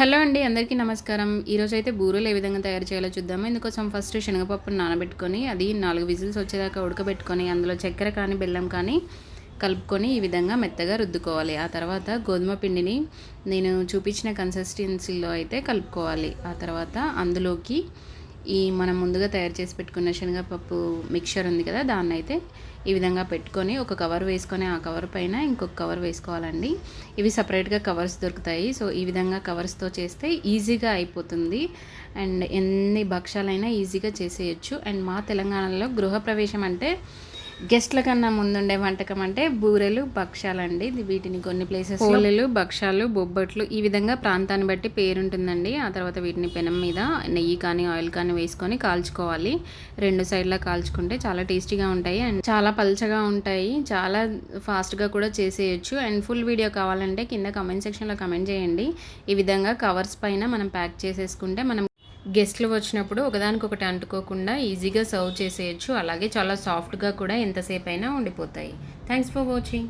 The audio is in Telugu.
హలో అండి అందరికీ నమస్కారం. ఈరోజు అయితే బూరెలు ఏ విధంగా తయారు చేయాలో చూద్దాము. ఇందుకోసం ఫస్ట్ శనగపప్పును నానబెట్టుకొని అది నాలుగు విజిల్స్ వచ్చేదాకా ఉడకబెట్టుకొని అందులో చక్కెర కానీ బెల్లం కానీ కలుపుకొని ఈ విధంగా మెత్తగా రుద్దుకోవాలి. ఆ తర్వాత గోధుమ పిండిని నేను చూపించిన కన్సిస్టెన్సీలో అయితే కలుపుకోవాలి. ఆ తర్వాత అందులోకి ఈ మనం ముందుగా తయారు చేసి పెట్టుకున్న శనగపప్పు మిక్చర్ ఉంది కదా దాన్ని అయితే ఈ విధంగా పెట్టుకొని ఒక కవర్ వేసుకొని ఆ కవర్ పైన ఇంకొక కవర్ వేసుకోవాలండి. ఇవి సపరేట్గా కవర్స్ దొరుకుతాయి. సో ఈ విధంగా కవర్స్తో చేస్తే ఈజీగా అయిపోతుంది. అండ్ ఎన్ని భక్షాలైనా ఈజీగా చేసేయచ్చు. అండ్ మా తెలంగాణలో గృహప్రవేశం అంటే గెస్ట్ల కన్నా ముందుండే వంటకం అంటే బూరెలు భక్షాలండి ఇది వీటిని కొన్ని ప్లేసెస్ పోలేలు భక్షాలు బొబ్బట్లు ఈ విధంగా ప్రాంతాన్ని బట్టి పేరుంటుందండి. ఆ తర్వాత వీటిని పెనం మీద నెయ్యి కానీ ఆయిల్ కానీ వేసుకొని కాల్చుకోవాలి. రెండు సైడ్లా కాల్చుకుంటే చాలా టేస్టీగా ఉంటాయి అండ్ చాలా పల్చగా ఉంటాయి. చాలా ఫాస్ట్గా కూడా చేసేయచ్చు. అండ్ ఫుల్ వీడియో కావాలంటే కింద కమెంట్ సెక్షన్లో కమెంట్ చేయండి. ఈ విధంగా కవర్స్ పైన మనం ప్యాక్ చేసేసుకుంటే మనం గెస్ట్లు వచ్చినప్పుడు ఒకదానికొకటి అంటుకోకుండా ఈజీగా సర్వ్ చేసేయచ్చు. అలాగే చాలా సాఫ్ట్గా కూడా ఎంతసేపు అయినా ఉండిపోతాయి. Thanks for watching.